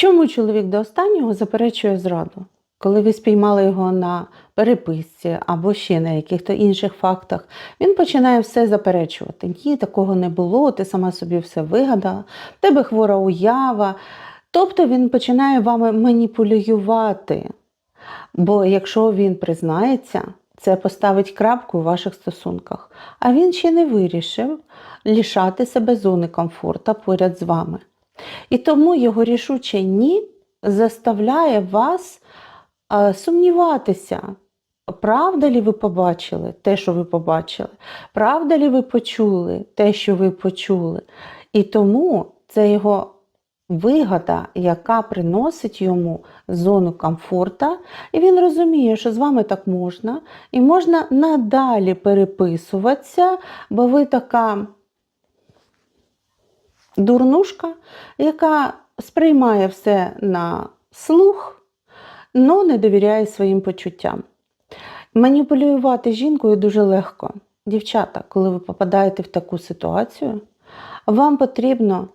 Чому чоловік до останнього заперечує зраду? Коли ви спіймали його на переписці або ще на якихось інших фактах, він починає все заперечувати. Ні, такого не було, ти сама собі все вигадала, в тебе хвора уява. Тобто він починає вами маніпулювати. Бо якщо він признається, це поставить крапку у ваших стосунках. А він ще не вирішив лишати себе зони комфорту поряд з вами. І тому його рішуче ні заставляє вас сумніватися, правда ли ви побачили те, що ви побачили, правда ли ви почули те, що ви почули. І тому це його вигода, яка приносить йому зону комфорту, і він розуміє, що з вами так можна, і можна надалі переписуватися, бо ви така дурнушка, яка сприймає все на слух, але не довіряє своїм почуттям. Маніпулювати жінкою дуже легко. Дівчата, коли ви попадаєте в таку ситуацію, вам потрібно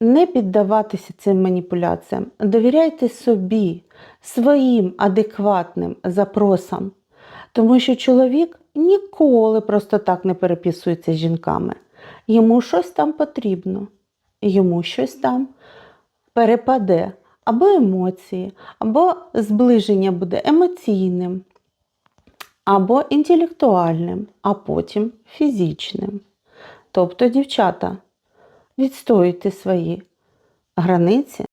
не піддаватися цим маніпуляціям. Довіряйте собі, своїм адекватним запросам, тому що чоловік ніколи просто так не переписується з жінками. Йому щось там потрібно, йому щось там перепаде, або емоції, або зближення буде емоційним, або інтелектуальним, а потім фізичним. Тобто, дівчата, відстоюйте свої границі,